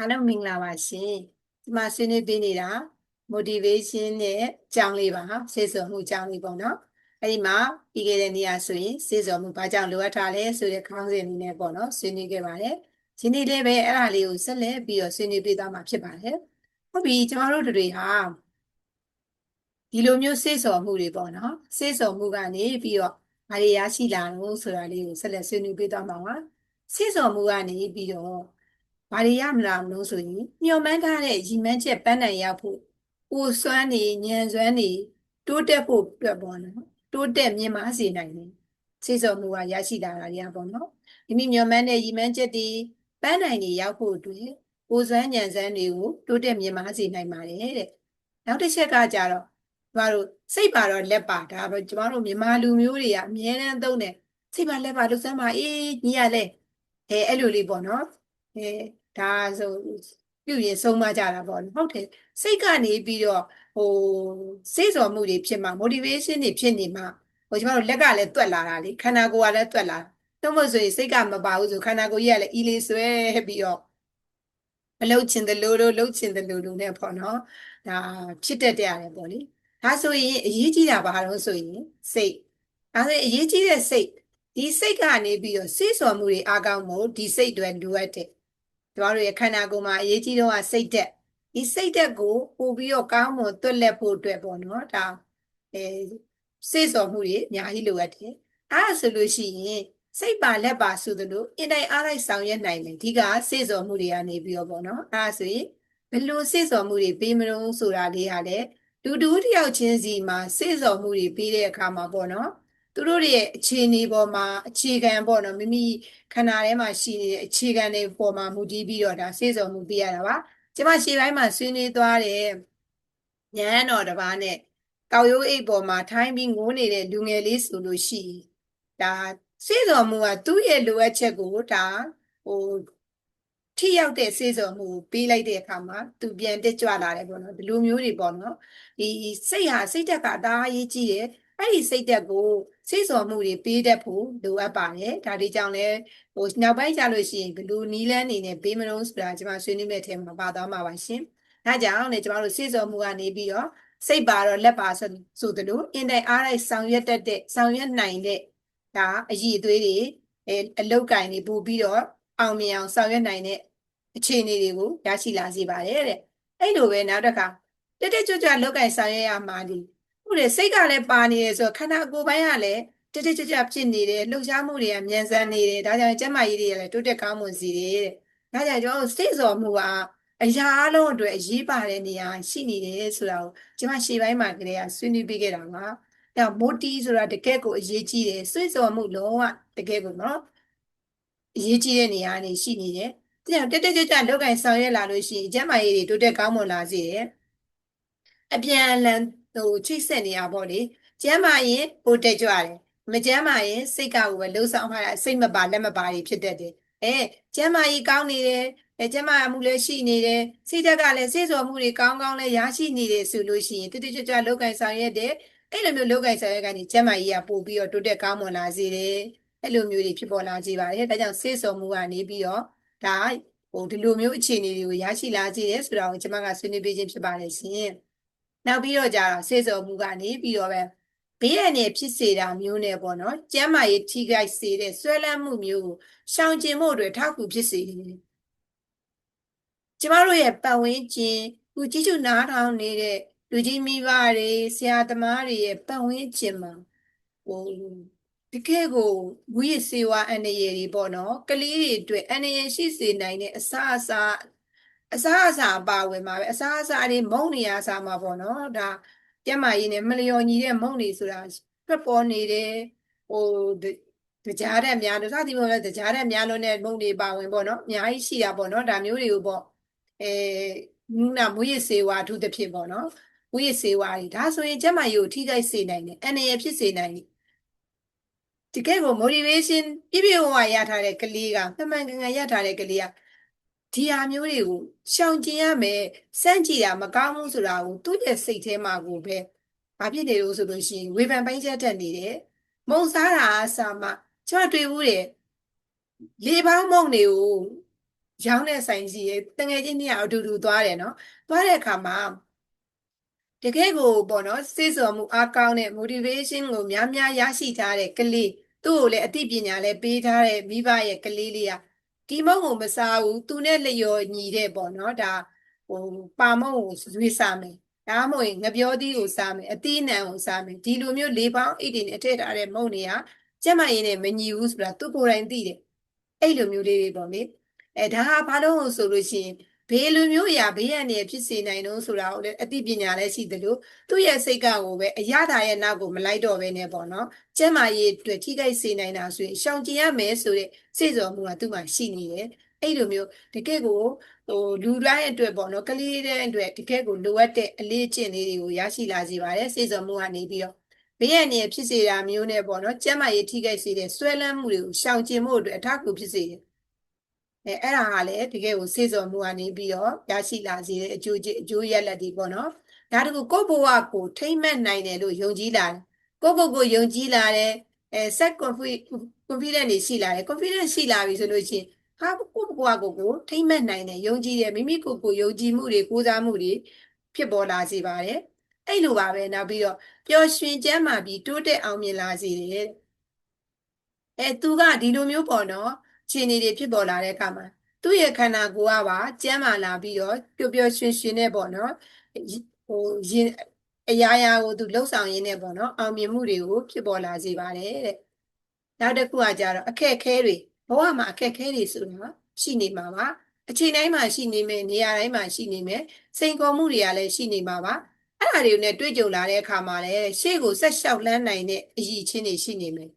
အားလုံးမင်္ဂလာပါရှင်ဒီမှာဆွေးနွေးပေးနေတာ motivation နဲ့အကြောင်းလေးပါဟာစေစုံမှုအကြောင်းလေးပေါ့နော်အဲ့ဒီမှာပြီးခဲ့တဲ့နေ့ကဆိုရင်စေစုံမှုဘာကြောင့်လိုအပ်တာလဲဆိုတဲ့ခေါင်းစဉ်လေးနဲ့ပေါ့နော်ဆွေးနွေးခဲ့ပါတယ်ဒီနေ့လည်းပဲအဲ့ဒါလေးကိုဆက်လက်ပြီးတော့ဆွေးနွေးပေးသွားမှာဖြစ်ပါတယ်ဟုတ်ပြီကျမတို့တို့တွေဟာဒီလိုမျိုးစေစုံမှုတွေပေါ့နော်စေစုံမှုကနေပြီးတော့ဘာတွေရရှိလာလို့ဆိုတာလေးကိုဆက်လက်ဆွေးနွေးပေးသွားမှာပါစေစုံမှုကနေပြီးတော့ ဘာတွေရမလားမလို့ဆိုရင်မျှော်မှန်းထားတဲ့ရည်မှန်းချက်ပန်းနိုင်ရောက်ဖို့ကိုယ်စွမ်းနေဉာဏ်စွမ်းနေတိုးတက်ဖို့အတွက်ပေါ့နော်တိုးတက်မြင့်မားစေနိုင်တယ်စေစုံမှုကရရှိလာတာတွေကပေါ့နော်မိမိမျှော်မှန်းတဲ့ရည်မှန်းချက်တွေပန်းနိုင်တွေရောက်ဖို့အတွက်ကိုယ်စွမ်းဉာဏ်စွမ်းတွေကိုတိုးတက်မြင့်မားစေနိုင်ပါတယ်တဲ့နောက်တစ်ချက်ကကြတော့ကျမတို့စိတ်ပါတော့လက်ပါဒါပဲကျမတို့မြန်မာလူမျိုးတွေကအမြဲတမ်းသုံးတယ်စိတ်ပါလက်ပါလှုပ်စမ်းပါအေးညီရလဲအဲအဲ့လိုလေးပေါ့နော်အဲ ဒါဆိုပြုရင်ဆုံးမကြတာပေါ့နော်ဟုတ်တယ်စိတ်ကနေပြီးတော့ဟိုစိတ်စော်မှုတွေဖြစ်မှာ motivation တွေဖြစ်နေမှာဟိုကျမတို့လက်ကလည်းတွက်လာတာလေခန္ဓာကိုယ်ကလည်းတွက်လာတော့မဟုတ်ဆိုရင်စိတ်ကမပါဘူးဆိုခန္ဓာကိုယ်ကြီးကလည်းအီလေးဆွဲပြီးတော့မလှုပ်ချင်တယ်လို့လို့လှုပ်ချင်တယ်လို့လို့ ਨੇ ပေါ့နော်ဒါဖြစ်တတ်တယ်ရတယ်ပေါ့လေဒါဆိုရင်အရေးကြီးတာဘာလို့ဆိုရင်စိတ်ဒါဆိုရင်အရေးကြီးတဲ့စိတ်ဒီစိတ်ကနေပြီးတော့စိတ်စော်မှုတွေအားကောင်းဖို့ဒီစိတ်တွေလိုအပ်တယ် ကျမတို့ရဲ့ခန္ဓာကိုယ်မှာအရေးကြီးဆုံးကစိတ်သက်ဒီစိတ်သက်ကိုပို့ပြီးတော့ကောင်းမွန်သွက်လက်ဖို့အတွက်ပေါ့နော်ဒါအဲစေ့စော်မှုတွေအများကြီးလိုအပ်တယ်အဲဒါဆိုလို့ရှိရင်စိတ်ပါလက်ပါဆိုသလိုအင်တိုင်းအားလိုက်ဆောင်ရွက်နိုင်တယ်ဒီကစေ့စော်မှုတွေကနေပြီးတော့ပေါ့နော်အဲဒါဆိုရင်ဘယ်လိုစေ့စော်မှုတွေပေးမလို့ဆိုတာလေးဟာလေလူတူတစ်ယောက်ချင်းစီမှာစေ့စော်မှုတွေပေးတဲ့အခါမှာပေါ့နော် သူတို့ရဲ့အခြေအနေပေါ်မှာအခြေခံပေါ့နော်မိမိခန္ဓာထဲမှာရှိနေတဲ့အခြေခံတွေပေါ်မှာမူတည်ပြီးတော့ဒါစေစုံမှုပြရတာပါကျမရှေ့ပိုင်းမှာဆွေးနွေးသွားတဲ့ဉာဏ်တော်တစ်ပါးနဲ့ကောက်ရိုးအိတ်ပေါ်မှာထိုင်းပြီးငိုးနေတဲ့လူငယ်လေးဆိုလို့ရှိရင်ဒါစေစုံမှုကသူ့ရဲ့လိုအပ်ချက်ကိုဒါဟိုထိရောက်တဲ့စေစုံမှုကိုပေးလိုက်တဲ့အခါမှာသူပြန်တက်ကြွလာတယ်ပေါ့နော်ဒီလိုမျိုးတွေပေါ့နော်ဒီစိတ်ဟာစိတ်တက်ကအသားအရေးကြီးတယ် အဲ့ဒီစိတ်သက်ကိုစိတ်စော်မှုတွေပေးတတ်ဖို့လိုအပ်ပါတယ်ဒါဒီကြောင့်လဲဟိုနောက်ပိုင်းကျလို့ရှိရင်ဘလူနီးလန်းနေနဲ့ပေးမလို့ဆိုတာကျွန်မဆွေးနွေးမဲ့အထက်မှာပါသွားမှာပါရှင်ဒါကြောင့်လေကျွန်တော်တို့စိတ်စော်မှုကနေပြီးတော့စိတ်ပါတော့လက်ပါဆိုဆိုသလိုအင်တိုင်အားလိုက်ဆောင်ရွက်တတ်တဲ့ဆောင်ရွက်နိုင်တဲ့ဒါအည်အသွေးတွေအဲအလုတ်ကင်တွေပို့ပြီးတော့အောင်မြင်အောင်ဆောင်ရွက်နိုင်တဲ့အခြေအနေတွေကိုရရှိလာစေပါတယ်တဲ့အဲ့လိုပဲနောက်တစ်ခါတက်တက်ကြွကြွလောက်ကင်ဆောင်ရွက်ရမှာဒီ ဟုတ်တယ်စိတ်ကလည်းပါနေတယ်ဆိုတော့ခန္ဓာကိုယ်ပိုင်းကလည်းတက်တက်ကြွကြွဖြစ်နေတယ်လှုပ်ရှားမှုတွေကမြန်ဆန်နေတယ်ဒါကြောင့်ကျန်းမာရေးတွေကလည်းတိုးတက်ကောင်းမွန်စေတယ်တဲ့ဒါကြောင့်ကျွန်တော်တို့စိတ်စော်မှုကအရာအလုံးအတွက်အရေးပါတဲ့နေရာရှိနေတယ်ဆိုတာကိုကျွန်မရှေ့ပိုင်းမှာကလေးကဆွေးနွေးပေးခဲ့တာပါအဲမိုတီဆိုတာတကယ့်ကိုအရေးကြီးတယ်စိတ်စော်မှုလုံးဝတကယ့်ကိုနော်အရေးကြီးတဲ့နေရာနေရှိနေတယ်ဒါကြောင့်တက်တက်ကြွကြွလောက်ကင်ဆောင်ရွက်လာလို့ရှိရင်ကျန်းမာရေးတွေတိုးတက်ကောင်းမွန်လာစေတယ်အပြန်အလှန် ဟိုချိတ်ဆက်နေရပါလေကျမ်းမာရင်ပိုတက်ကြွတယ်မကျမ်းမာရင်စိတ်ကကိုပဲလှုပ်ဆောင်ထားတာစိတ်မပါလက်မပါတွေဖြစ်တတ်တယ်အဲကျမ်းမာရေးကောင်းနေတယ်အဲကျမ်းမာမှုလည်းရှိနေတယ်စိတ်ဓာတ်ကလည်းစိတ်စော်မှုတွေကောင်းကောင်းလည်းရရှိနေတယ်ဆိုလို့ရှိရင်တိတိကျကျလောက်ကင်ဆောင်ရက်တဲ့အဲ့လိုမျိုးလောက်ကင်ဆောင်ရက်ကနေကျမ်းမာရေးကပို့ပြီးတော့တိုးတက်ကောင်းမွန်လာစေတယ်အဲ့လိုမျိုးတွေဖြစ်ပေါ်လာစေပါတယ်ဒါကြောင့်စိတ်စော်မှုကနေပြီးတော့ဒါဟိုဒီလိုမျိုးအခြေအနေတွေကိုရရှိလာစေတယ်ဆိုတာကိုကျွန်မကဆွေးနွေးပေးခြင်းဖြစ်ပါတယ်ရှင် နောက်ပြီးတော့ကြာတော့စေစော်မှုကနေပြီးတော့ပဲဘေးရန်နေဖြစ်စေတာမျိုးနဲ့ပေါ့နော်ကျမ်းမာရေးထိခိုက်စေတဲ့ဆွဲလန်းမှုမျိုးကိုရှောင်ကျဉ်ဖို့အတွက်ထောက်ကူဖြစ်စေတယ်ကျမတို့ရဲ့ပတ်ဝန်းကျင်ခုကြီးကျူနားထောင်နေတဲ့လူကြီးမိဘတွေဆရာသမားတွေရဲ့ပတ်ဝန်းကျင်မှာဟိုတကယ်ကိုဝိရစေဝအန္တရာယ်တွေပေါ့နော်ကလေးတွေအတွက်အန္တရာယ်ရှိစေနိုင်တဲ့အစာအစာ အစားအစာအပါဝင်မှာပဲအစားအစာတွေမုံနေရစားမှာပေါ့နော်ဒါကျမကြီးနဲ့မလျော်ညီတဲ့မုံနေဆိုတာထွက်ပေါ်နေတယ်ဟိုတကြားတဲ့များတို့စသည်ပေါ့လေတကြားတဲ့များလို့နဲ့မုံတွေပါဝင်ပေါ့နော်အများကြီးရှိတာပေါ့နော်ဒါမျိုးတွေကိုပေါ့အဲနာမွေးရစေဝါအထူးသဖြင့်ပေါ့နော်မွေးရစေဝါတွေဒါဆိုရင်ကျမကြီးကိုထိခိုက်စေနိုင်တယ်အနေရဖြစ်စေနိုင်တယ်တကယ်ကို motivation ပြည့်ပြည့်ဝဝရထားတဲ့ကလေးကမှန်မှန်ကန်ကန်ရထားတဲ့ကလေးက ဒီဟာမျိုးတွေကိုရှောင်ကျဉ်ရမယ်စန့်ကြည့်တာမကောင်းဘူးဆိုတာကိုသူ့ရဲ့စိတ်ထဲမှာကိုပဲဘာဖြစ်နေလို့ဆိုလို့ရှိရင်ဝေဖန်ပိုင်းချက်တက်နေတယ်မုံစားတာအစားမှကျွန်တော်တွေ့ဘူးတယ်လေပေါင်းမုံတွေကိုရောင်းတဲ့ဆိုင်ရှိရဲ့တငယ်ချင်းနှစ်ယောက်အတူတူသွားတယ်နော်သွားတဲ့အခါမှာတကယ်ကိုပေါ့နော်စိတ်ဆော်မှုအားကောင်းတဲ့ motivation ကိုများများရရှိထားတဲ့ကလေးသူ့ကိုလည်းအသိပညာလည်းပေးထားတဲ့မိဘရဲ့ကလေးလေးက ဒီမုံကိုမစားဘူးသူနဲ့လျော်ညီတဲ့ပေါ့နော်ဒါဟိုပါမုံကိုရွေးစားမယ်ဒါမှမဟုတ်ငပြောသီးကိုစားမယ်အသီးနှံကိုစားမယ်ဒီလိုမျိုးလေးပေါင်းအိတ်တွေနဲ့အထည့်ထားတဲ့မုံတွေကကျက်မရင်းနဲ့မညီဘူးဆိုတာသူကိုယ်တိုင်သိတယ်အဲ့လိုမျိုးလေးတွေပေါ့လေအဲဒါဟာဘာလို့ဆိုလို့ရှိရင် ဘေးလူမျိုးအရာဘေးရန်တွေဖြစ်စေနိုင်တော့ဆိုတာကိုလည်းအသိပညာလည်းရှိသလိုသူ့ရဲ့စိတ်ကကိုပဲအရသာရဲ့နောက်ကိုမလိုက်တော့ဘဲနဲ့ပေါ့နော်ကျက်မာရေးအတွက်ထိခိုက်စေနိုင်တာဆိုရင်ရှောင်ကျဉ်ရမယ်ဆိုတဲ့စိတ်ဆော်မှုကသူ့မှာရှိနေတယ်အဲ့လိုမျိုးတကယ့်ကိုဟိုလူတိုင်းအတွက်ပေါ့နော်ကလေးတဲ့အတွက်တကယ့်ကိုလိုအပ်တဲ့အလေးအကျင့်လေးတွေကိုရရှိလာစေပါတယ်စိတ်ဆော်မှုကနေပြီးတော့ဘေးရန်တွေဖြစ်စေတာမျိုးနဲ့ပေါ့နော်ကျက်မာရေးထိခိုက်စေတဲ့ဆွဲလန်းမှုတွေကိုရှောင်ကျဉ်မှုအတွက်အထောက်အကူဖြစ်စေတယ် အဲအဲ့ဒါဟာလည်းတကယ်ကိုစေစော်မှုကနေပြီးတော့ရရှိလာစေတဲ့အကျိုးအကျိုးရလဒ်တွေပေါ့နော်ဒါတကူကိုယ့်ဘဝကိုထိမ့်မှတ်နိုင်တယ်လို့ယုံကြည်လာတယ်ကိုယ့်ကိုယ်ကိုယုံကြည်လာတယ်အဲ set confidence နေရှိလာတယ် confidence ရှိလာပြီဆိုလို့ရှိရင်ဟာကိုယ့်ဘဝကိုကိုထိမ့်မှတ်နိုင်တယ်ယုံကြည်တယ်မိမိကိုယ်ကိုယုံကြည်မှုတွေကိုးစားမှုတွေဖြစ်ပေါ်လာစေပါတယ်အဲ့လိုပါပဲနောက်ပြီးတော့ပျော်ရွှင်ကျမ်းမာပြီးတိုးတက်အောင်မြင်လာစေတယ်အဲသူကဒီလိုမျိုးပေါ့နော် ခြေနေတွေဖြစ်ပေါ်လာတဲ့အခါမှာသူ့ရဲ့ခန္ဓာကိုယ်ကပါကျမ်းမာလာပြီးတော့ပျော်ပျော်ရွှင်ရွှင်နဲ့ပေါ့နော်ဟိုရင်အရာရာကိုသူလှုပ်ဆောင်ရင်းနဲ့ပေါ့နော်အောင်မြင်မှုတွေကိုဖြစ်ပေါ်လာစေပါတယ်တဲ့နောက်တစ်ခုကကြတော့အခက်အခဲတွေဘဝမှာအခက်အခဲတွေဆိုတာရှိနေမှာပါအချိန်တိုင်းမှာရှိနေမယ်နေရာတိုင်းမှာရှိနေမယ်စိန်ခေါ်မှုတွေကလည်းရှိနေမှာပါအဲ့ဒါတွေကိုနဲ့တွေ့ကြုံလာတဲ့အခါမှာလည်းရှေ့ကိုဆက်လျှောက်လန်းနိုင်တဲ့အရည်အချင်းတွေရှိနေမယ်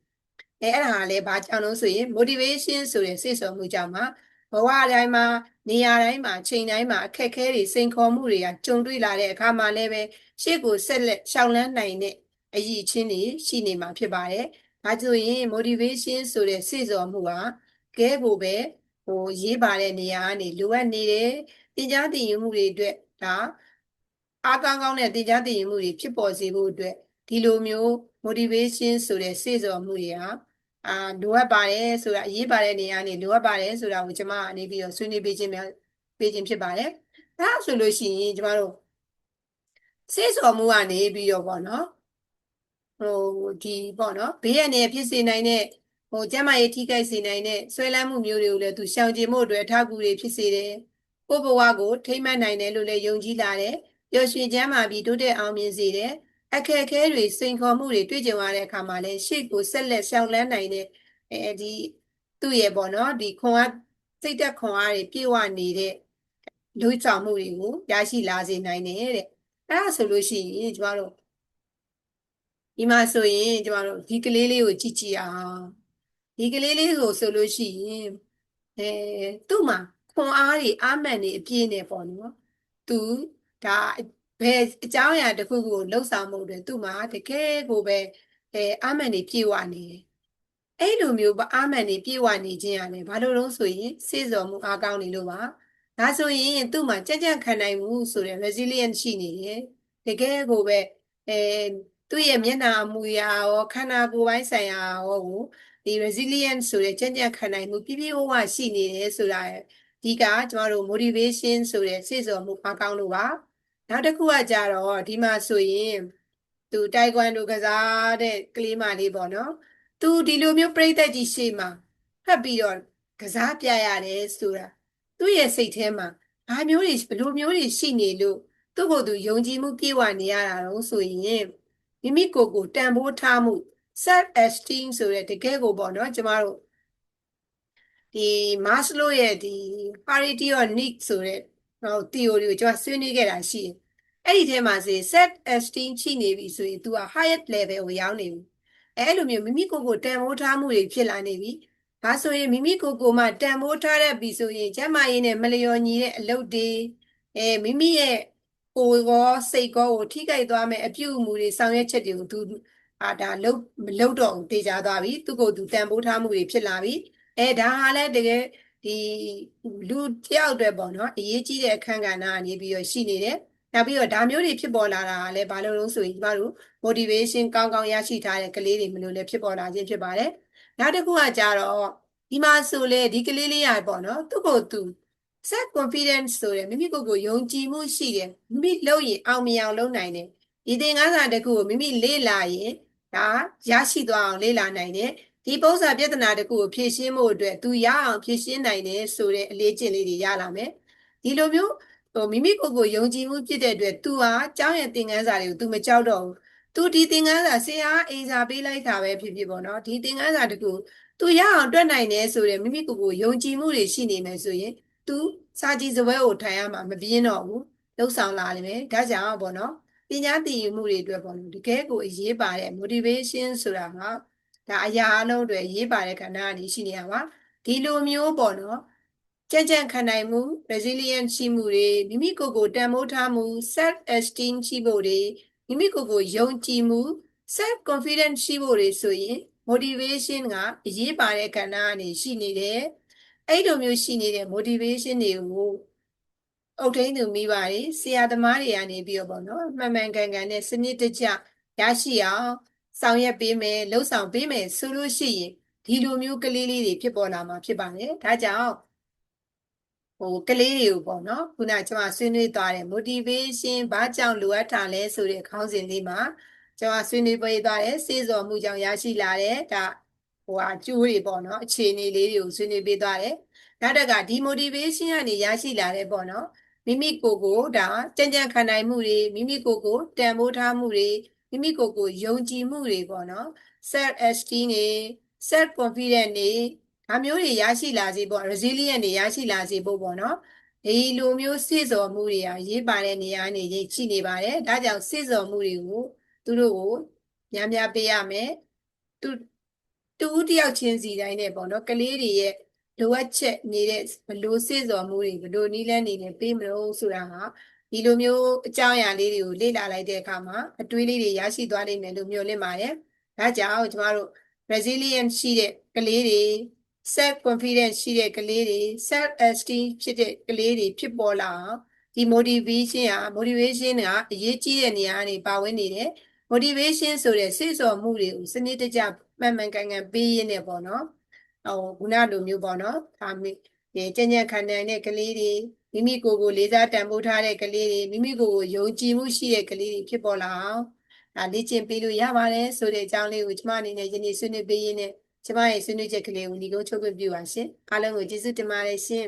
အဲအဲ့ဒါကလည်းဘာကြောင့်လို့ဆိုရင် motivation ဆိုတဲ့စိတ်ဆော်မှုကြောင့်မှာဘဝတိုင်းမှာနေရာတိုင်းမှာချိန်တိုင်းမှာအခက်အခဲတွေစိန်ခေါ်မှုတွေကကြုံတွေ့လာတဲ့အခါမှာလည်းပဲရှေ့ကိုဆက်လက်ရှောင်လန်းနိုင်တဲ့အရည်အချင်းတွေရှိနေမှာဖြစ်ပါတယ်။ဒါဆိုရင် motivation ဆိုတဲ့စိတ်ဆော်မှုကကဲကိုပဲဟိုရေးပါတဲ့နေရာကနေလိုအပ်နေတဲ့တင်ကြားတင်ယူမှုတွေအတွက်ဒါအားကောင်းကောင်းတဲ့တင်ကြားတင်ယူမှုတွေဖြစ်ပေါ်စေဖို့အတွက်ဒီလိုမျိုး motivation ဆိုတဲ့စိတ်ဆော်မှုတွေဟာ အာလိုအပ်ပါတယ်ဆိုတာအရေးပါတဲ့နေရာနေလိုအပ်ပါတယ်ဆိုတာကိုကျွန်မအနေပြီးတော့ဆွေးနွေးပေးခြင်းပေးခြင်းဖြစ်ပါတယ်။ဒါဆိုလို့ရှိရင်ကျွန်မတို့စိတ်ဆော်မှုကနေပြီးတော့ပေါ့နော်ဟိုဒီပေါ့နော်ဘေးရန်နေဖြစ်စေနိုင်တဲ့ဟိုကျန်းမာရေးထိခိုက်စေနိုင်တဲ့ဆွဲလန်းမှုမျိုးတွေကိုလည်းသူရှောင်ကျဉ်မှုအတွက်အထောက်အကူတွေဖြစ်စေတယ်။ကိုယ့်ဘဝကိုထိမ့်မှတ်နိုင်တယ်လို့လည်းယုံကြည်လာတယ်။ပျော်ရွှင်ချမ်းသာပြီးတိုးတက်အောင်မြင်စေတယ်။ အခက်အခဲတွေစိန်ခေါ်မှုတွေတွေ့ကြုံရတဲ့အခါမှာလည်းရှေ့ကိုဆက်လက်ရှောင်လန်းနိုင်တဲ့အဲဒီသူ့ရဲ့ပေါ့နော်ဒီခွန်အားစိတ်သက်ခွန်အားတွေပြည့်ဝနေတဲ့လူဆောင်မှုတွေကိုရရှိလာစေနိုင်တယ်တဲ့အဲဒါဆိုလို့ရှိရင်ကျမတို့ဒီမှာဆိုရင်ကျမတို့ဒီကလေးလေးကိုကြည့်ကြည့်အောင်ဒီကလေးလေးကိုဆိုလို့ရှိရင်အဲသူ့မှာခွန်အားတွေအာမန်တွေအပြည့်နဲ့ပေါ့နော်သူဒါ ဘယ်အကြောင်းအရာတစ်ခုခုကိုလှုပ်ဆောင်မှုတွေသူ့မှာတကယ်ကိုပဲအဲအာမန်နေပြေဝနေတယ်အဲ့လိုမျိုးအာမန်နေပြေဝနေခြင်းရတယ်ဘာလို့လို့ဆိုရင်စေ့စော်မှုအားကောင်းနေလို့ပါဒါဆိုရင်သူ့မှာကြံ့ကြံ့ခံနိုင်မှုဆိုတဲ့ resilient ရှိနေတယ်တကယ်ကိုပဲအဲသူ့ရဲ့မျက်နှာမူရာရောခန္ဓာကိုယ်ပိုင်းဆိုင်ရာရောကိုဒီ resilient ဆိုတဲ့ကြံ့ကြံ့ခံနိုင်မှုပြည့်ပြည့်ဝဝရှိနေတယ်ဆိုတာဒီကကျမတို့ motivation ဆိုတဲ့စေ့စော်မှုအားကောင်းလို့ပါ နောက်တစ်ခုကကြတော့ဒီမှာဆိုရင်သူတိုက်ကွမ်ဒိုကစားတဲ့ကလေးမလေးပေါ့နော်သူဒီလိုမျိုးပြိသက်ကြီးရှေ့မှာဖတ်ပြီးတော့ကစားပြရတယ်ဆိုတာသူ့ရဲ့စိတ်ထဲမှာဘာမျိုးတွေဘလိုမျိုးတွေရှိနေလို့သူ့ကိုယ်သူယုံကြည်မှုပြည့်ဝနေရတာတော့ဆိုရင်မိမိကိုယ်ကိုတန်ဖိုးထားမှု self esteem ဆိုတဲ့တကယ်ကိုပေါ့နော်ကျမတို့ဒီ Maslow ရဲ့ဒီ hierarchy of needs ဆိုတဲ့ဟို theory ကိုကျွန်တော်ဆွေးနွေးခဲ့တာရှိတယ်။ အဲ့ဒီထဲမှာဆို set esteem ရှိနေပြီဆိုရင် तू က highest level ကိုရောက်နေပြီ။အဲ့လိုမျိုးမိမိကိုယ်ကိုတန်ဖိုးထားမှုတွေဖြစ်လာနေပြီ။ဒါဆိုရင်မိမိကိုယ်ကိုမှတန်ဖိုးထားရပြီဆိုရင်ကျမရင်းနဲ့မလျော်ညီတဲ့အလုပ်တွေအဲမိမိရဲ့ကိုယ်ကောစိတ်ကောကိုထိခိုက်သွားမဲ့အပြုအမူတွေဆောင်ရွက်ချက်တွေကို तू အာဒါလုတ်မလုတ်တော့တေချာသွားပြီသူ့ကိုယ်သူတန်ဖိုးထားမှုတွေဖြစ်လာပြီအဲဒါဟာလည်းတကယ်ဒီလူတယောက်အတွက်ပေါ့နော်အရေးကြီးတဲ့အခန်းကဏ္ဍကနေပြီးတော့ရှိနေတယ် နောက်ပြီးတော့ဒါမျိုးတွေဖြစ်ပေါ်လာတာကလည်းဘာလို့လဲဆိုရင်ကျမတို့ motivation ကောင်းကောင်းရရှိထားတဲ့ကလေးတွေမလို့လည်းဖြစ်ပေါ်လာခြင်းဖြစ်ပါတယ်နောက်တစ်ခုကကြတော့ဒီမှာဆိုလေဒီကလေးလေးရပေါ့နော်သူ့ကိုယ်သူ self confidence ဆိုရယ်မိမိကိုယ်ကိုယုံကြည်မှုရှိတယ်မိမိလုပ်ရင်အောင်မြင်အောင်လုပ်နိုင်တယ်ဒီသင်ခန်းစာတစ်ခုကိုမိမိလေ့လာရင်ဒါရရှိသွားအောင်လေ့လာနိုင်တယ်ဒီပုံစံပြဿနာတစ်ခုကိုဖြေရှင်းဖို့အတွက်သူရအောင်ဖြေရှင်းနိုင်တယ်ဆိုတဲ့အလေးကျင့်လေးတွေရလာမယ်ဒီလိုမျိုး ဟိုမိမိကိုယ်ကိုယုံကြည်မှုဖြစ်တဲ့အတွက် तू ဟာကျောင်းရဲ့သင်ခန်းစာတွေကို तू မကြောက်တော့ဘူး तू ဒီသင်ခန်းစာဆရာအိမ်စာပေးလိုက်တာပဲဖြစ်ဖြစ်ပေါ့နော်ဒီသင်ခန်းစာတစ်ခုသူရအောင်တွက်နိုင်တယ်ဆိုတဲ့မိမိကိုယ်ကိုယုံကြည်မှုတွေရှိနေမယ်ဆိုရင် तू စာကြည့်စပွဲကိုထိုင်ရမှာမပြင်းတော့ဘူးလှုပ်ဆောင်လာလိမ့်မယ်ဒါကြောင့်ပေါ့နော်ပညာတည်ယူမှုတွေအတွက်ပေါ့နော်တကယ်ကိုအရေးပါတဲ့ motivation ဆိုတာကဒါအရာအလုံးတွေအရေးပါတဲ့ခန္ဓာအနေရှိနေရပါဒီလိုမျိုးပေါ့နော် ကြံ့ကြံ့ခံနိုင်မှု resilient ရှိမှုတွေမိမိကိုယ်ကိုတန်ဖိုးထားမှု self esteem ရှိဖို့တွေမိမိကိုယ်ကိုယုံကြည်မှု self confidence ရှိဖို့တွေဆိုရင် motivation ကအရေးပါတဲ့ကဏ္ဍအနေရှိနေတယ်အဲ့လိုမျိုးရှိနေတဲ့ motivation တွေကိုအုတ်ထိန်သူမိပါတယ်ဆရာသမားတွေကနေပြီးတော့ပေါ့နော်မှန်မှန်ကန်ကန်နဲ့စနစ်တကျရရှိအောင်ဆောင်ရွက်ပေးမယ်လှုပ်ဆောင်ပေးမယ်ဆိုလို့ရှိရင်ဒီလိုမျိုးကလေးလေးတွေဖြစ်ပေါ်လာမှာဖြစ်ပါတယ်ဒါကြောင့် ဟိုကလေးတွေကိုပေါ့နော်ခုနကျွန်မဆွေးနွေးသွားတဲ့ motivation ဘာကြောင့်လိုအပ်တာလဲဆိုတဲ့ခေါင်းစဉ်လေးမှာကျွန်မဆွေးနွေးပေးသွားတဲ့စေစော်မှုကြောင့်ရရှိလာတဲ့ဒါဟိုဟာကျိုးတွေပေါ့နော်အခြေအနေလေးတွေကိုဆွေးနွေးပေးသွားတယ်နောက်တစ်ခါဒီ motivation ကနေရရှိလာတဲ့ပေါ့နော်မိမိကိုယ်ကိုဒါကြံ့ကြံ့ခံနိုင်မှုတွေမိမိကိုယ်ကိုတန်ဖိုးထားမှုတွေမိမိကိုယ်ကိုယုံကြည်မှုတွေပေါ့နော် self esteem တွေ self confidence တွေ ဒါမျိုးတွေရရှိလာစေပေါ့ resilient တွေရရှိလာစေဖို့ပေါ့နော်ဒီလိုမျိုးစေ့စော်မှုတွေဟာရေးပါတဲ့နေရာနေရှိနေပါတယ်ဒါကြောင့်စေ့စော်မှုတွေကိုသူတို့ကိုများများပေးရမယ်သူတူဦးတယောက်ချင်းစီတိုင်းနဲ့ပေါ့နော်ကလေးတွေရဲ့လိုအပ်ချက်နေတဲ့ဘလို့စေ့စော်မှုတွေဘလို့နီးလန်းနေနေပေးမလို့ဆိုတာဟာဒီလိုမျိုးအကြောင်းအရာလေးတွေကိုလေ့လာလိုက်တဲ့အခါမှာအတွေးလေးတွေရရှိသွားနိုင်မယ်လို့မျှော်လင့်ပါတယ်ဒါကြောင့်ကျမတို့ resilient ရှိတဲ့ကလေးတွေ self confidence ရှိတဲ့ကလေးတွေ self esteem ဖြစ်တဲ့ကလေးတွေဖြစ်ပေါ်လာအောင်ဒီ motivation ဟာ motivation ကအရေးကြီးတဲ့နေရာကနေပါဝင်နေတယ် motivation ဆိုတဲ့စိတ်ဆော်မှုတွေကိုစနစ်တကျမှန်မှန်ကန်ကန်ပေးရင်းနဲ့ပေါ့နော်ဟိုခုနလိုမျိုးပေါ့နော်ဒါမိဒီကြဉ္ဉခံနိုင်တဲ့ကလေးတွေမိမိကိုယ်ကိုလေးစားတန်ဖိုးထားတဲ့ကလေးတွေမိမိကိုယ်ကိုယုံကြည်မှုရှိတဲ့ကလေးတွေဖြစ်ပေါ်လာအောင်ဒါလေ့ကျင့်ပေးလို့ရပါတယ်ဆိုတဲ့အကြောင်းလေးကိုကျမအနေနဲ့ယနေ့ဆွေးနွေးပေးရင်းနဲ့ ကျမရဲ့ဆွေးနွေးချက်ကလေးကိုညီကုန်းချုပ်ပြပြပါရှင်အားလုံးကိုကျေးဇူးတင်ပါတယ်ရှင်